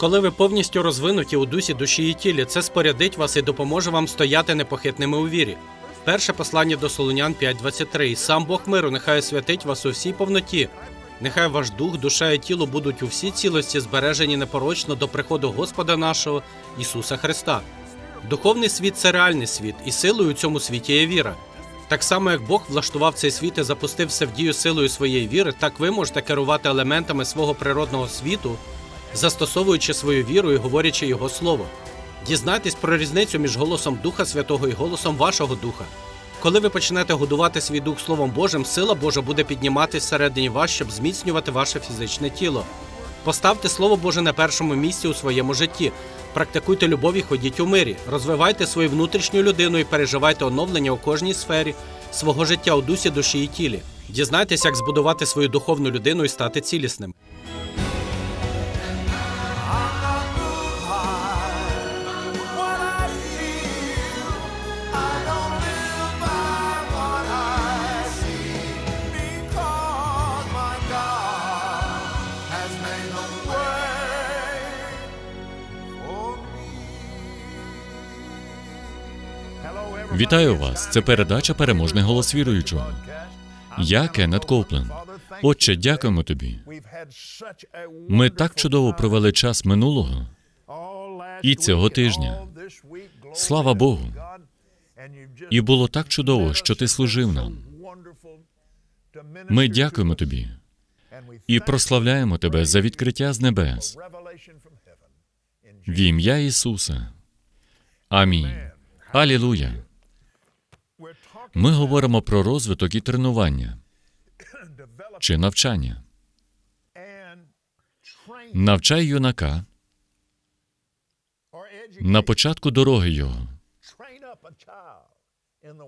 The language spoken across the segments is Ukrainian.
Коли ви повністю розвинуті у дусі, душі і тілі, це спорядить вас і допоможе вам стояти непохитними у вірі. Перше послання до Солунян 5.23. Сам Бог миру, нехай освятить вас у всій повноті. Нехай ваш дух, душа і тіло будуть у всій цілості збережені непорочно до приходу Господа нашого Ісуса Христа. Духовний світ це реальний світ, і силою у цьому світі є віра. Так само, як Бог влаштував цей світ і запустив все в дію силою своєї віри, так ви можете керувати елементами свого природного світу, застосовуючи свою віру і говорячи Його слово. Дізнайтесь про різницю між голосом Духа Святого і голосом вашого духа. Коли ви почнете годувати свій дух Словом Божим, сила Божа буде підніматись всередині вас, щоб зміцнювати ваше фізичне тіло. Поставте Слово Боже на першому місці у своєму житті. Практикуйте любов і ходіть у мирі. Розвивайте свою внутрішню людину і переживайте оновлення у кожній сфері свого життя у дусі, душі і тілі. Дізнайтесь, як збудувати свою духовну людину і стати цілісним. Вітаю вас! Це передача Переможний голос віруючого. Я Кеннет Коуплен. Отче, дякуємо тобі. Ми так чудово провели час минулого і цього тижня. Слава Богу! І було так чудово, що ти служив нам. Ми дякуємо тобі і прославляємо тебе за відкриття з небес в ім'я Ісуса. Амінь. Алілуя. Ми говоримо про розвиток і тренування чи навчання. Навчай юнака на початку дороги його,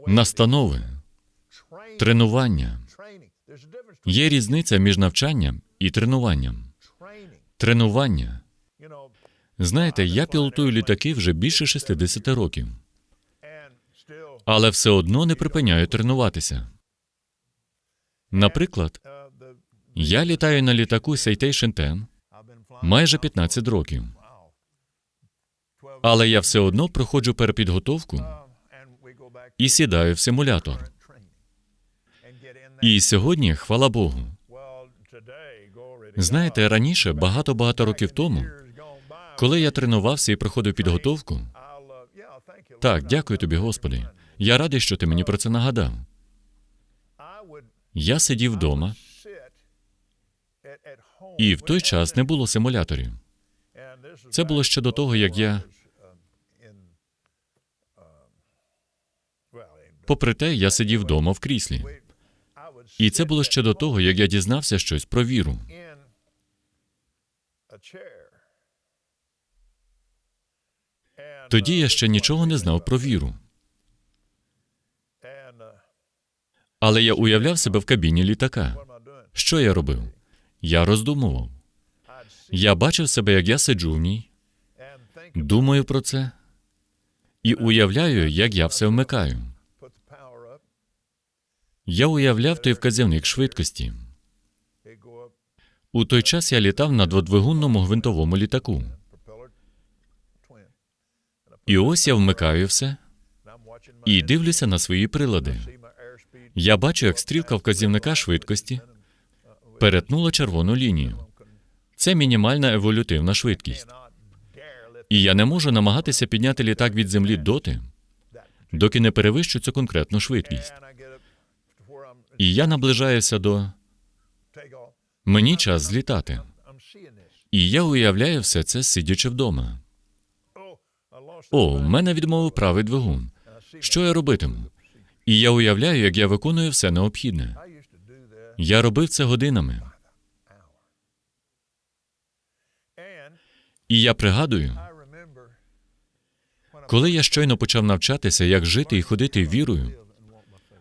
настанови, тренування. Є різниця між навчанням і тренуванням. Тренування. Знаєте, я пілотую літаки вже більше 60 років, але все одно не припиняю тренуватися. Наприклад, я літаю на літаку Citation 10 майже 15 років, але я все одно проходжу перепідготовку і сідаю в симулятор. І сьогодні, хвала Богу, знаєте, раніше, багато-багато років тому, коли я тренувався і проходив підготовку, так, дякую тобі, Господи. Я радий, що ти мені про це нагадав. Я сидів вдома, і в той час не було симуляторів. Це було ще до того, як я. Попри те, я сидів вдома в кріслі. І це було ще до того, як я дізнався щось про віру. Тоді я ще нічого не знав про віру. Але я уявляв себе в кабіні літака. Що я робив? Я роздумував. Я бачив себе, як я сиджу в ній, думаю про це і уявляю, як я все вмикаю. Я уявляв той вказівник швидкості. У той час я літав на дводвигунному гвинтовому літаку. І ось я вмикаю все і дивлюся на свої прилади. Я бачу, як стрілка вказівника швидкості перетнула червону лінію. Це мінімальна еволютивна швидкість. І я не можу намагатися підняти літак від землі доти, доки не перевищу цю конкретну швидкість. І я наближаюся до мені час злітати. І я уявляю все це, сидячи вдома. О, в мене відмовив правий двигун. Що я робитиму? І я уявляю, як я виконую все необхідне. Я робив це годинами. І я пригадую, коли я щойно почав навчатися, як жити і ходити вірою,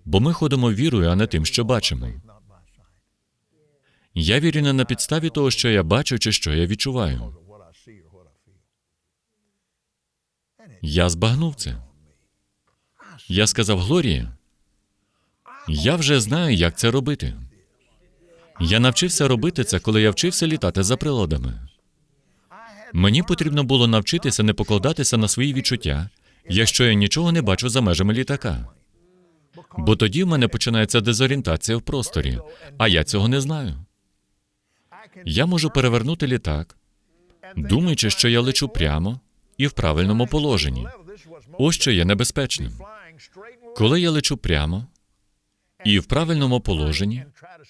бо ми ходимо вірою, а не тим, що бачимо. Я вірю не на підставі того, що я бачу чи що я відчуваю. Я збагнув це. Я сказав Глорія, я вже знаю, як це робити. Я навчився робити це, коли я вчився літати за приладами. Мені потрібно було навчитися не покладатися на свої відчуття, якщо я нічого не бачу за межами літака. Бо тоді в мене починається дезорієнтація в просторі, а я цього не знаю. Я можу перевернути літак, думаючи, що я лечу прямо і в правильному положенні. Ось що є небезпечним. Коли я лечу прямо і в правильному положенні,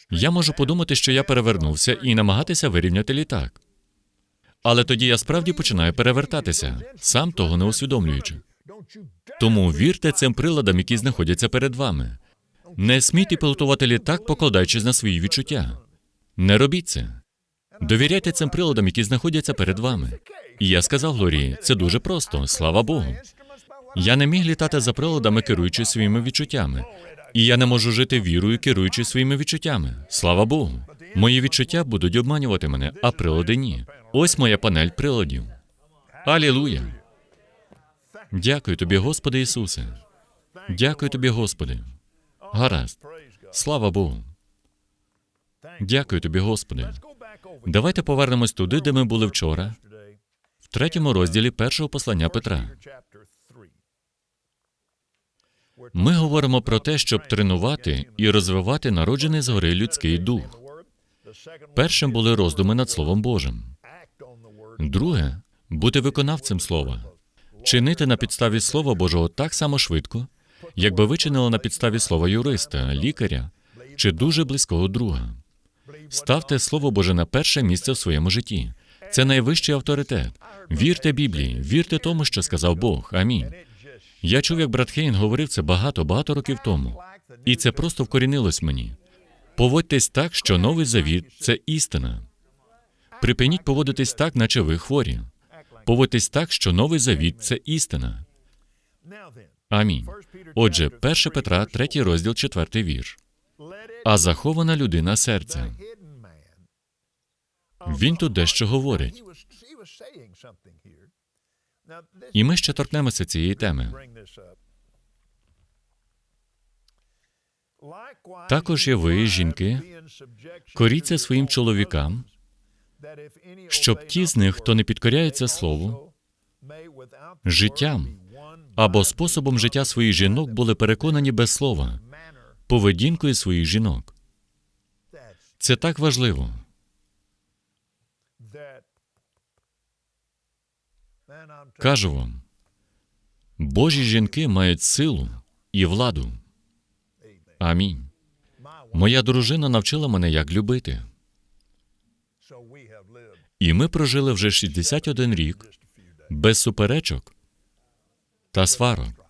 я можу подумати, що я перевернувся і намагатися вирівняти літак. Але тоді я справді починаю перевертатися, сам того не усвідомлюючи. Тому вірте цим приладам, які знаходяться перед вами. Не смійте пілотувати літак, покладаючись на свої відчуття. Не робіть це. Довіряйте цим приладам, які знаходяться перед вами. І я сказав Глорії, це дуже просто, слава Богу. Я не міг літати за приладами, керуючи своїми відчуттями. І я не можу жити вірою, керуючи своїми відчуттями. Слава Богу. Мої відчуття будуть обманювати мене, а прилади ні. Ось моя панель приладів. Алілуя! Дякую тобі, Господи Ісусе. Дякую тобі, Господи. Гаразд. Слава Богу. Дякую тобі, Господи. Давайте повернемось туди, де ми були вчора, в третьому розділі першого послання Петра. Ми говоримо про те, щоб тренувати і розвивати народжений згори людський дух. Першим були роздуми над Словом Божим. Друге бути виконавцем слова, чинити на підставі Слова Божого так само швидко, якби ви чинили на підставі слова юриста, лікаря чи дуже близького друга. Ставте Слово Боже на перше місце в своєму житті. Це найвищий авторитет. Вірте Біблії, вірте тому, що сказав Бог. Амінь. Я чув, як брат Хейн говорив це багато, багато років тому. І це просто вкорінилось мені. Поводьтесь так, що новий завіт це істина. Припиніть поводитись так, наче ви хворі. Поводьтесь так, що новий завіт це істина. Амінь. Отже, 1 Петра, 3 розділ, 4 вірш. А захована людина серця. Він тут дещо говорить. І ми ще торкнемося цієї теми. Також і ви, жінки, коріться своїм чоловікам, щоб ті з них, хто не підкоряється слову, Життям або способом життя своїх жінок були переконані без слова, поведінкою своїх жінок. Це так важливо. Кажу вам, Божі жінки мають силу і владу. Амінь. Моя дружина навчила мене, як любити. І ми прожили вже 61 рік без суперечок та сварок.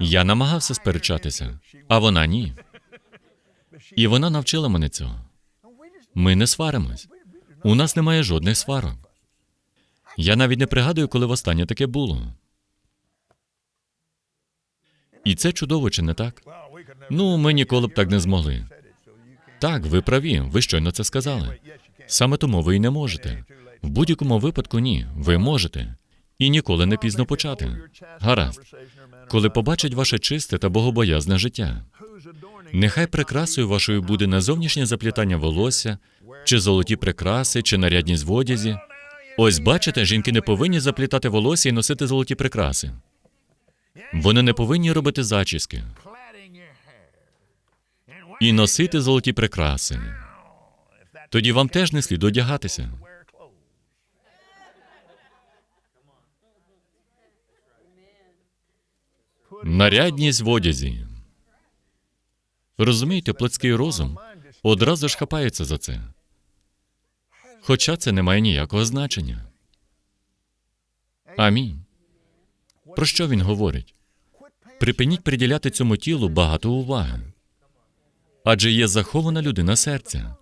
Я намагався сперечатися, а вона ні. І вона навчила мене цього. Ми не сваримось. У нас немає жодних сварок. Я навіть не пригадую, коли востаннє таке було. І це чудово, чи не так? Ну, ми ніколи б так не змогли. Так, ви праві, ви щойно це сказали. Саме тому ви й не можете. В будь-якому випадку ні, ви можете. І ніколи не пізно почати. Гаразд. Коли побачать ваше чисте та богобоязне життя, нехай прикрасою вашою буде не зовнішнє заплітання волосся, чи золоті прикраси, чи нарядність в одязі. Ось бачите, жінки не повинні заплітати волосся і носити золоті прикраси. Вони не повинні робити зачіски і носити золоті прикраси. Тоді вам теж не слід одягатися. Нарядність в одязі. Розумієте, плотський розум одразу ж хапається за це. Хоча це не має ніякого значення. Амінь. Про що він говорить? Припиніть приділяти цьому тілу багато уваги. Адже є захована людина серця.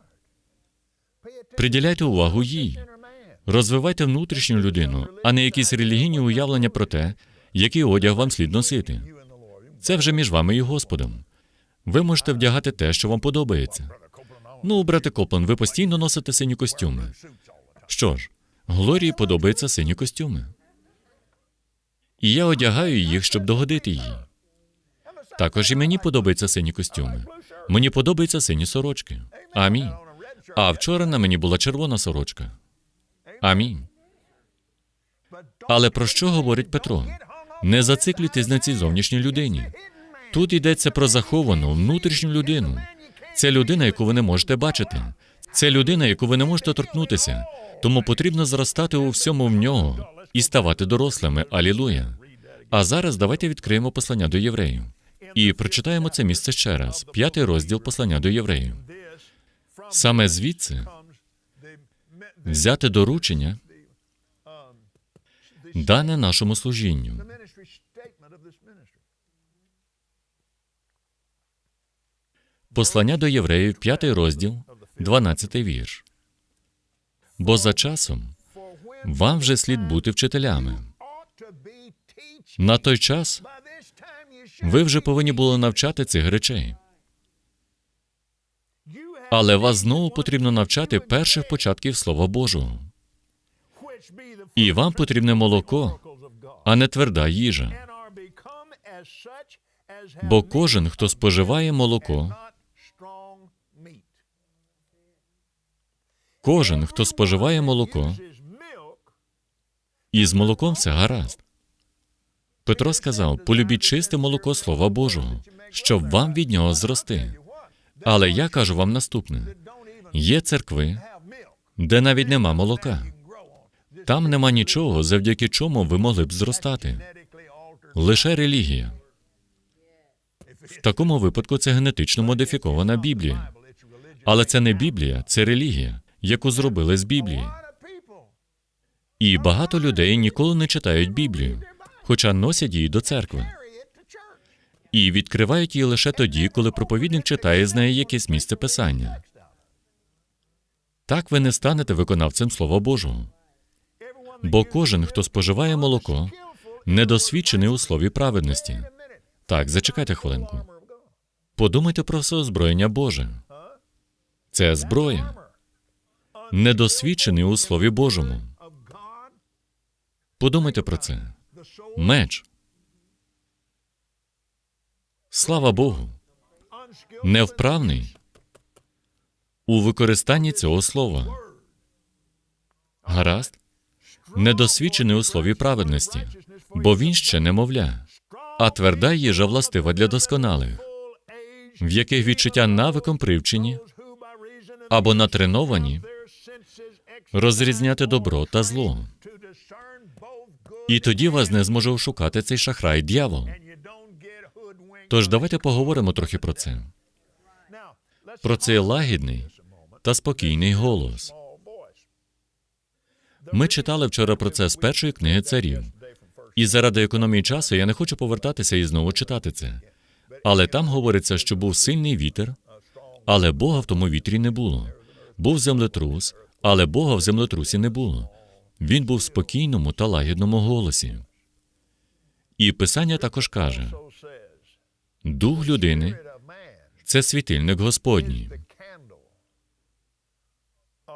Приділяйте увагу їй. Розвивайте внутрішню людину, а не якісь релігійні уявлення про те, який одяг вам слід носити. Це вже між вами і Господом. Ви можете вдягати те, що вам подобається. Ну, брате Коплан, ви постійно носите сині костюми. Що ж, Глорії подобаються сині костюми. І я одягаю їх, щоб догодити їй. Також і мені подобаються сині костюми. Мені подобаються сині сорочки. Амінь. А вчора на мені була червона сорочка. Амінь. Але про що говорить Петро? Не зациклюйтесь на цій зовнішній людині. Тут йдеться про заховану внутрішню людину. Це людина, яку ви не можете бачити. Це людина, яку ви не можете торкнутися. Тому потрібно зростати у всьому в нього і ставати дорослими. Алілуя. А зараз давайте відкриємо послання до євреїв. І прочитаємо це місце ще раз. П'ятий розділ послання до євреїв. Саме звідси взяти доручення, дане нашому служінню. Послання до євреїв, п'ятий розділ, 12 вірш. Бо за часом вам вже слід бути вчителями. На той час ви вже повинні були навчати цих речей. Але вас знову потрібно навчати перших початків Слова Божого. І вам потрібне молоко, а не тверда їжа. Бо кожен, хто споживає молоко, кожен, хто споживає молоко, і з молоком все гаразд. Петро сказав: полюбіть чисте молоко Слова Божого, щоб вам від нього зрости. Але я кажу вам наступне: є церкви, де навіть нема молока. Там нема нічого, завдяки чому ви могли б зростати. Лише релігія. В такому випадку це генетично модифікована Біблія. Але це не Біблія, це релігія, яку зробили з Біблії. І багато людей ніколи не читають Біблію, хоча носять її до церкви. І відкривають її лише тоді, коли проповідник читає з неї якесь місце писання. Так ви не станете виконавцем Слова Божого. Бо кожен, хто споживає молоко, недосвідчений у слові праведності. Так, зачекайте хвилинку. Подумайте про все озброєння Боже. Це зброя, недосвідчений у Слові Божому. Подумайте про це. Меч. Слава Богу. Невправний у використанні цього слова. Гаразд? Недосвідчений у слові праведності, бо він ще немовля, а тверда їжа властива для досконалих, в яких відчуття навиком привчені або натреновані розрізняти добро та зло. І тоді вас не зможе ошукати цей шахрай дьявол. Тож давайте поговоримо трохи про це. Про цей лагідний та спокійний голос. Ми читали вчора про це з першої книги царів. І заради економії часу я не хочу повертатися і знову читати це. Але там говориться, що був сильний вітер, але Бога в тому вітрі не було. Був землетрус, але Бога в землетрусі не було. Він був в спокійному та лагідному голосі. І Писання також каже: дух людини це світильник Господній.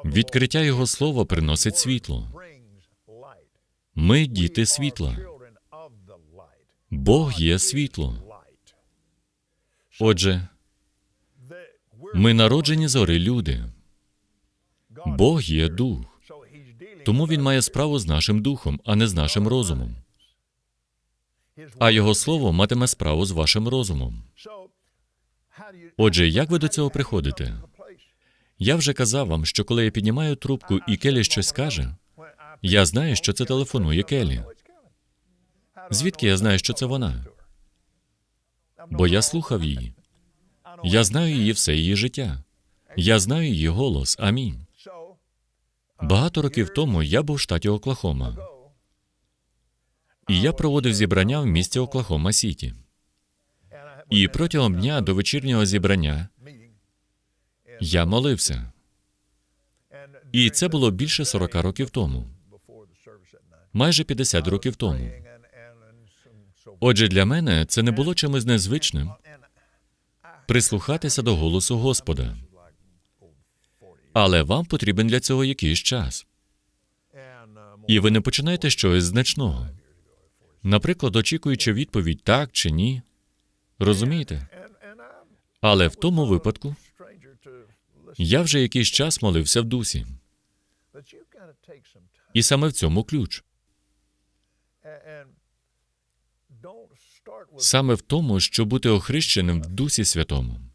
Відкриття Його слова приносить світло. Ми діти світла. Бог є світло. Отже, ми народжені зори люди. Бог є дух. Тому він має справу з нашим духом, а не з нашим розумом. А його слово матиме справу з вашим розумом. Отже, як ви до цього приходите? Я вже казав вам, що коли я піднімаю трубку і Келі щось каже, я знаю, що це телефонує Келі. Звідки я знаю, що це вона? Бо я слухав її. Я знаю її все її життя. Я знаю її голос. Амінь. Багато років тому я був в штаті Оклахома. І я проводив зібрання в місті Оклахома Сіті. І протягом дня до вечірнього зібрання я молився. І це було більше 40 років тому, майже 50 років тому. Отже, для мене це не було чимось незвичним прислухатися до голосу Господа. Але вам потрібен для цього якийсь час. І ви не починаєте щось значного. Наприклад, очікуючи відповідь так чи ні. Розумієте? Але в тому випадку я вже якийсь час молився в дусі. І саме в цьому ключ. Саме в тому, що бути охрещеним в Дусі Святому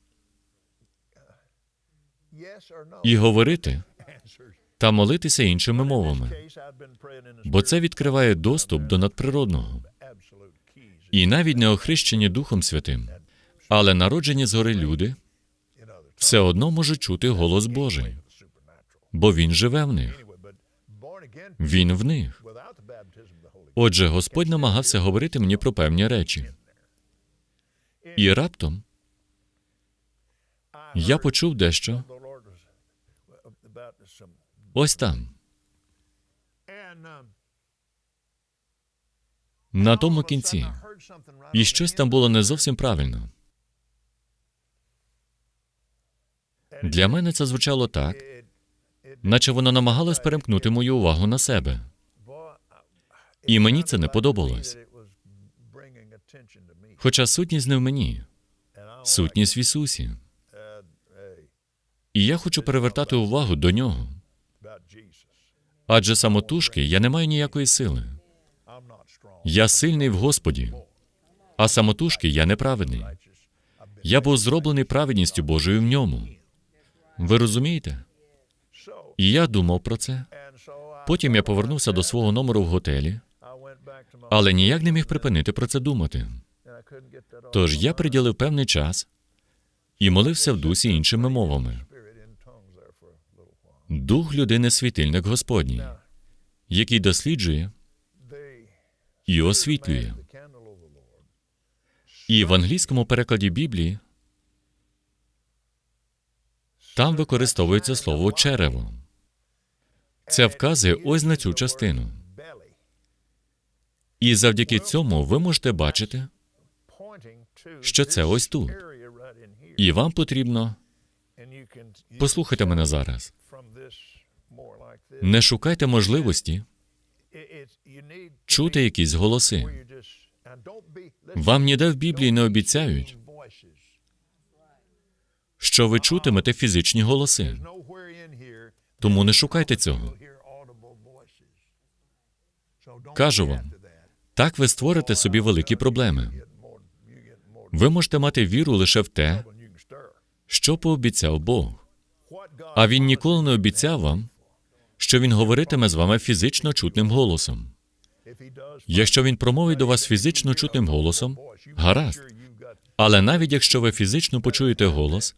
і говорити та молитися іншими мовами, бо це відкриває доступ до надприродного. І навіть не охрещені Духом Святим, але народжені згори люди все одно можуть чути голос Божий, бо Він живе в них, Він в них. Отже, Господь намагався говорити мені про певні речі. І раптом я почув дещо ось там, на тому кінці. І щось там було не зовсім правильно. Для мене це звучало так, наче воно намагалось перемкнути мою увагу на себе. І мені це не подобалось. Хоча сутність не в мені, сутність в Ісусі. І я хочу перевертати увагу до нього. Адже самотужки я не маю ніякої сили. Я сильний в Господі, а самотужки я неправедний. Я був зроблений праведністю Божою в ньому. Ви розумієте? І я думав про це. Потім я повернувся до свого номеру в готелі, але ніяк не міг припинити про це думати. Тож я приділив певний час і молився в дусі іншими мовами. Дух людини світильник Господній, який досліджує і освітлює. І в англійському перекладі Біблії там використовується слово черево. Це вказує ось на цю частину. І завдяки цьому ви можете бачити, що це ось тут. І вам потрібно послухайте мене зараз. Не шукайте можливості чути якісь голоси. Вам ніде в Біблії не обіцяють, що ви чутимете фізичні голоси. Тому не шукайте цього. Кажу вам, так ви створите собі великі проблеми. Ви можете мати віру лише в те, що пообіцяв Бог. А він ніколи не обіцяв вам, що він говоритиме з вами фізично чутним голосом. Якщо він промовить до вас фізично чутним голосом, гаразд. Але навіть якщо ви фізично почуєте голос,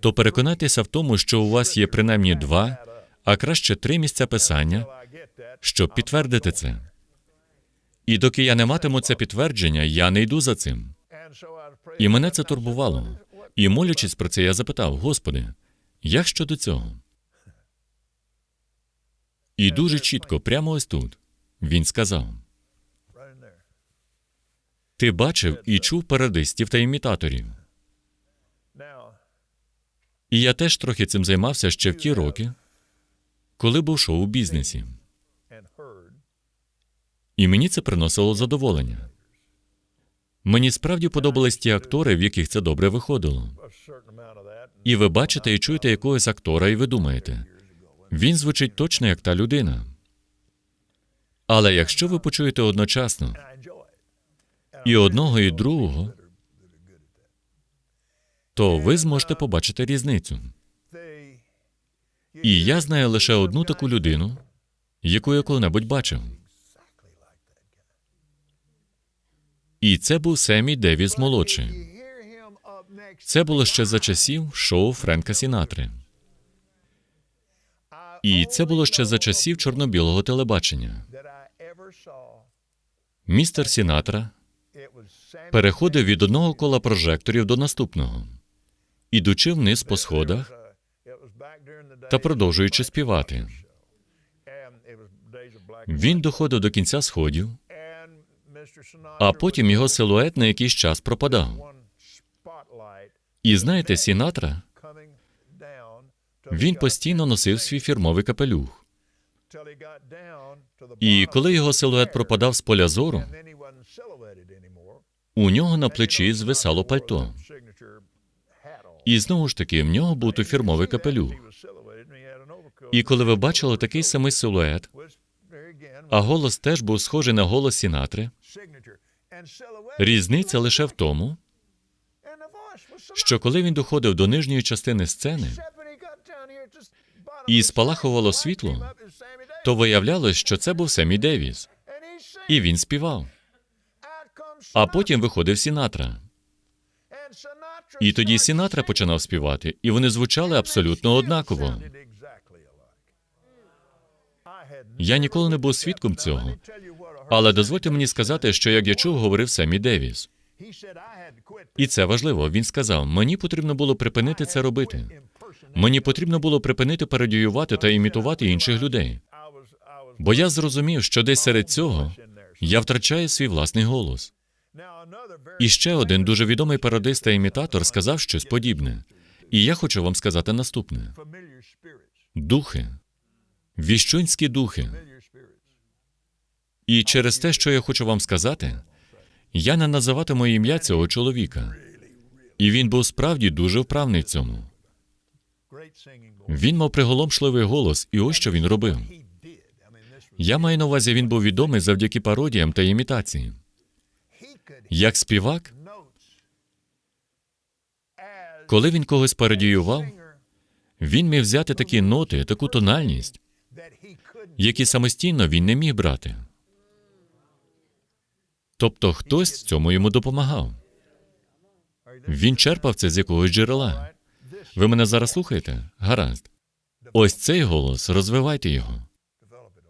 то переконайтеся в тому, що у вас є принаймні два, а краще три місця писання, щоб підтвердити це. І доки я не матиму це підтвердження, я не йду за цим. І мене це турбувало. І молячись про це, я запитав: Господи, як щодо цього? І дуже чітко, прямо ось тут, він сказав: Ти бачив і чув парадистів та імітаторів. І я теж трохи цим займався ще в ті роки, коли був шоу бізнесі. І мені це приносило задоволення. Мені справді подобались ті актори, в яких це добре виходило. І ви бачите і чуєте якогось актора, і ви думаєте, він звучить точно як та людина. Але якщо ви почуєте одночасно і одного, і другого, то ви зможете побачити різницю. І я знаю лише одну таку людину, яку я коли-небудь бачив. І це був Семі Девіс молодший. Це було ще за часів шоу Френка Сінатри. І це було ще за часів чорно-білого телебачення. Містер Сінатра переходив від одного кола прожекторів до наступного, ідучи вниз по сходах та продовжуючи співати. Він доходив до кінця сходів, а потім його силует на якийсь час пропадав. І знаєте, Сінатра він постійно носив свій фірмовий капелюх. І коли його силует пропадав з поля зору, у нього на плечі звисало пальто. І знову ж таки, в нього був той фірмовий капелюх. І коли ви бачили такий самий силует, а голос теж був схожий на голос Сінатри, різниця лише в тому, що коли він доходив до нижньої частини сцени і спалахувало світло, то виявлялось, що це був Семі Девіс, і він співав. А потім виходив Сінатра. І тоді Сінатра починав співати, і вони звучали абсолютно однаково. Я ніколи не був свідком цього, але дозвольте мені сказати, що як я чув, говорив Семі Девіс. І це важливо. Він сказав: мені потрібно було припинити це робити. Мені потрібно було припинити пародіювати та імітувати інших людей. Бо я зрозумів, що десь серед цього я втрачаю свій власний голос. І ще один дуже відомий пародист та імітатор сказав щось подібне. І я хочу вам сказати наступне: духи, віщунські духи. І через те, що я хочу вам сказати, я не називатиму ім'я цього чоловіка. І він був справді дуже вправний в цьому. Він мав приголомшливий голос, і ось що він робив. Я маю на увазі, він був відомий завдяки пародіям та імітації. Як співак, коли він когось пародіював, він міг взяти такі ноти, таку тональність, які самостійно він не міг брати. Тобто хтось цьому йому допомагав. Він черпав це з якогось джерела. Ви мене зараз слухаєте? Гаразд. Ось цей голос, розвивайте його.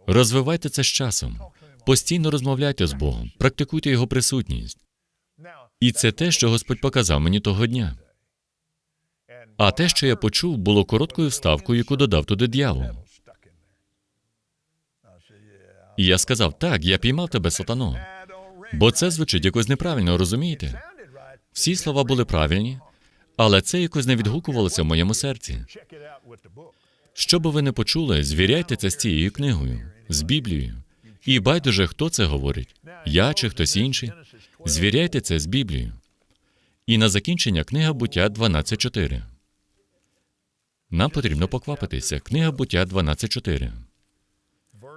Розвивайте це з часом. Постійно розмовляйте з Богом, практикуйте його присутність. І це те, що Господь показав мені того дня. А те, що я почув, було короткою вставкою, яку додав туди дьявол. І я сказав: так, я піймав тебе, сатано. Бо це звучить якось неправильно, розумієте? Всі слова були правильні, але це якось не відгукувалося в моєму серці. Що би ви не почули, звіряйте це з цією книгою, з Біблією. І байдуже, хто це говорить, я чи хтось інший. Звіряйте це з Біблією. І на закінчення книга буття 12.4. Нам потрібно поквапитися. Книга буття 12.4.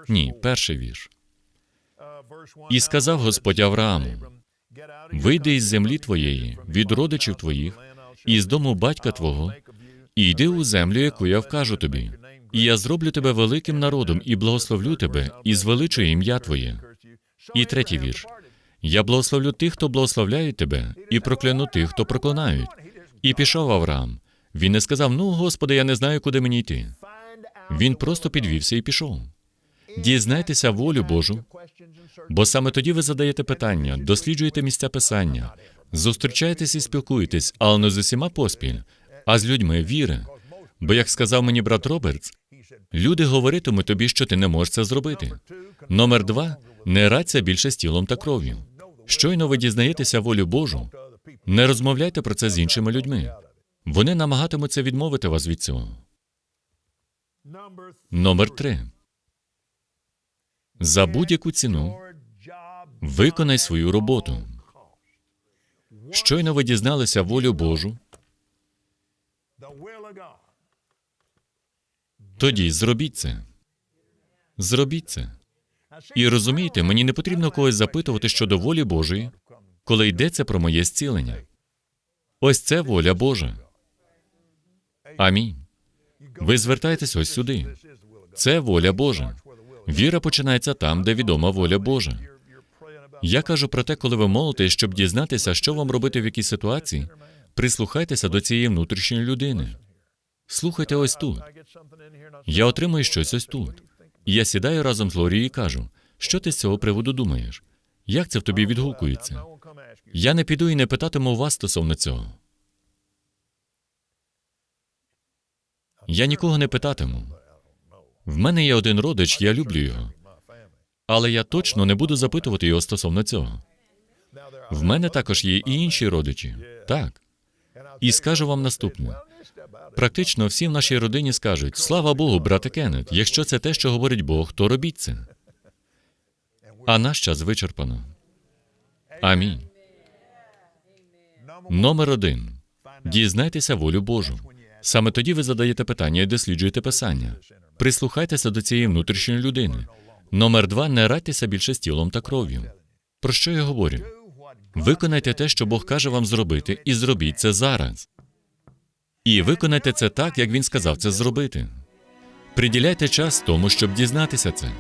Ні, перший вірш. І сказав Господь Аврааму: Вийди із землі твоєї, від родичів твоїх, і з дому батька твого, і йди у землю, яку я вкажу тобі. І я зроблю тебе великим народом і благословлю тебе, і звеличую ім'я твоє. І третій вірш. Я благословлю тих, хто благословляє тебе, і прокляну тих, хто проклинають. І пішов Авраам. Він не сказав: Ну, Господи, я не знаю, куди мені йти. Він просто підвівся і пішов. Дізнайтеся волю Божу, бо саме тоді ви задаєте питання, досліджуєте місця писання, зустрічаєтесь і спілкуєтесь, але не з усіма поспіль, а з людьми віри. Бо, як сказав мені брат Робертс, люди говоритимуть тобі, що ти не можеш це зробити. Номер два не радься більше з тілом та кров'ю. Щойно ви дізнаєтеся волю Божу, не розмовляйте про це з іншими людьми. Вони намагатимуться відмовити вас від цього. Номер три. За будь-яку ціну виконай свою роботу. Щойно ви дізналися волю Божу, тоді зробіть це. Зробіть це. І розумієте, мені не потрібно когось запитувати щодо волі Божої, коли йдеться про моє зцілення. Ось це воля Божа. Амінь. Ви звертаєтесь ось сюди. Це воля Божа. Віра починається там, де відома воля Божа. Я кажу про те, коли ви молитесь, щоб дізнатися, що вам робити в якій ситуації, прислухайтеся до цієї внутрішньої людини. Слухайте ось тут. Я отримую щось ось тут. І я сідаю разом з Лорією і кажу, що ти з цього приводу думаєш? Як це в тобі відгукується? Я не піду і не питатиму вас стосовно цього. Я нікого не питатиму. В мене є один родич, я люблю його. Але я точно не буду запитувати його стосовно цього. В мене також є і інші родичі. Так. І скажу вам наступне: практично всі в нашій родині скажуть: слава Богу, брате Кеннет, якщо це те, що говорить Бог, то робіть це. А наш час вичерпано. Амінь. Номер один. Дізнайтеся волю Божу. Саме тоді ви задаєте питання і досліджуєте писання. Прислухайтеся до цієї внутрішньої людини. Номер два не радьтеся більше з тілом та кров'ю. Про що я говорю? Виконайте те, що Бог каже вам зробити, і зробіть це зараз. І виконайте це так, як він сказав це зробити. Приділяйте час тому, щоб дізнатися це.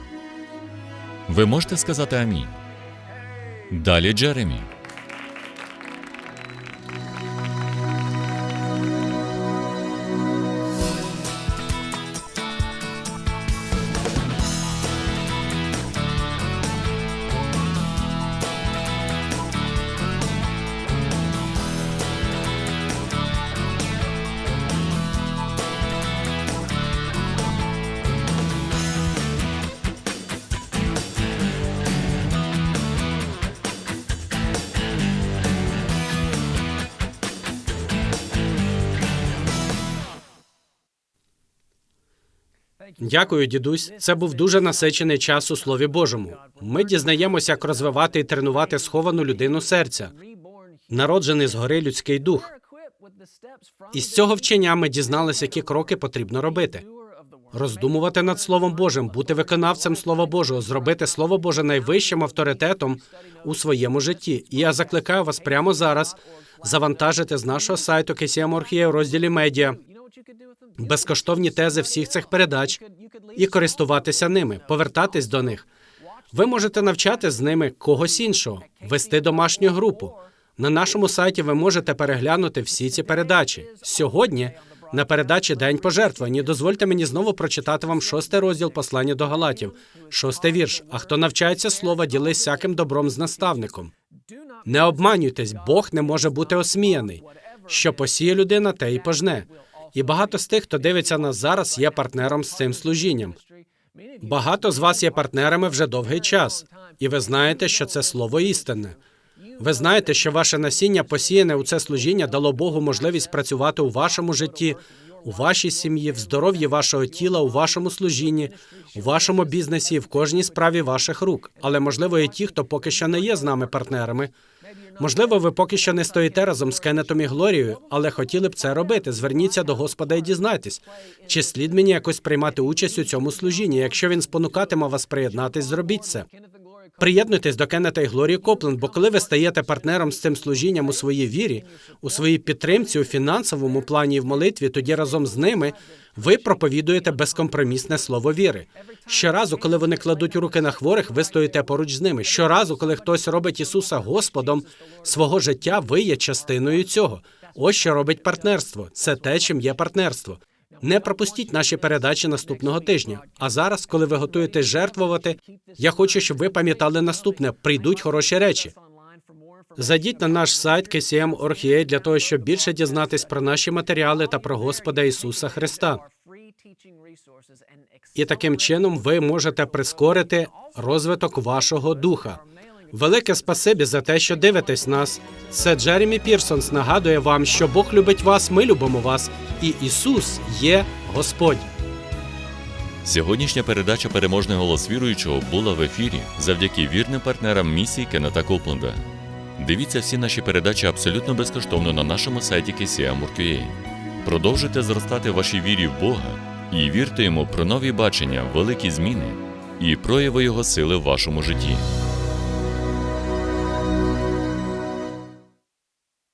Ви можете сказати амінь. Далі Джеремі. Дякую, дідусь. Це був дуже насичений час у Слові Божому. Ми дізнаємося, як розвивати і тренувати сховану людину серця, народжений згори людський дух. Із цього вчення ми дізналися, які кроки потрібно робити. Роздумувати над Словом Божим, бути виконавцем Слова Божого, зробити Слово Боже найвищим авторитетом у своєму житті. І я закликаю вас прямо зараз завантажити з нашого сайту KCM.org.ua у розділі медіа безкоштовні тези всіх цих передач і користуватися ними, повертатись до них. Ви можете навчати з ними когось іншого, вести домашню групу. На нашому сайті ви можете переглянути всі ці передачі. Сьогодні на передачі День пожертвувань. Дозвольте мені знову прочитати вам шостий розділ послання до Галатів, шостий вірш. А хто навчається слова, ділись всяким добром з наставником. Не обманюйтесь, Бог не може бути осміяний. Що посіє людина, те й пожне. І багато з тих, хто дивиться нас зараз, є партнером з цим служінням. Багато з вас є партнерами вже довгий час, і ви знаєте, що це слово істинне. Ви знаєте, що ваше насіння, посіяне у це служіння, дало Богу можливість працювати у вашому житті, у вашій сім'ї, в здоров'ї вашого тіла, у вашому служінні, у вашому бізнесі, в кожній справі ваших рук. Але можливо, є ті, хто поки що не є з нами партнерами. Можливо, ви поки що не стоїте разом з Кеннетом і Глорією, але хотіли б це робити. Зверніться до Господа і дізнайтесь, чи слід мені якось приймати участь у цьому служінні. Якщо він спонукатиме вас приєднатись, зробіть це. Приєднуйтесь до Кеннета і Глорії Копленд, бо коли ви стаєте партнером з цим служінням у своїй вірі, у своїй підтримці, у фінансовому плані і в молитві, тоді разом з ними ви проповідуєте безкомпромісне слово віри. Щоразу, коли вони кладуть руки на хворих, ви стоїте поруч з ними. Щоразу, коли хтось робить Ісуса Господом свого життя, ви є частиною цього. Ось що робить партнерство. Це те, чим є партнерство. Не пропустіть наші передачі наступного тижня. А зараз, коли ви готуєтесь жертвувати, я хочу, щоб ви пам'ятали наступне: прийдуть хороші речі. Зайдіть на наш сайт KCM.org.ua для того, щоб більше дізнатись про наші матеріали та про Господа Ісуса Христа. І таким чином ви можете прискорити розвиток вашого духа. Велике спасибі за те, що дивитесь нас. Це Джеремі Пірсонс нагадує вам, що Бог любить вас, ми любимо вас, і Ісус є Господь. Сьогоднішня передача Переможний голос віруючого була в ефірі завдяки вірним партнерам місії Кеннета Копленда. Дивіться всі наші передачі абсолютно безкоштовно на нашому сайті KCM.org.ua. Продовжуйте зростати в вашій вірі в Бога і вірте йому про нові бачення, великі зміни і прояви Його сили в вашому житті.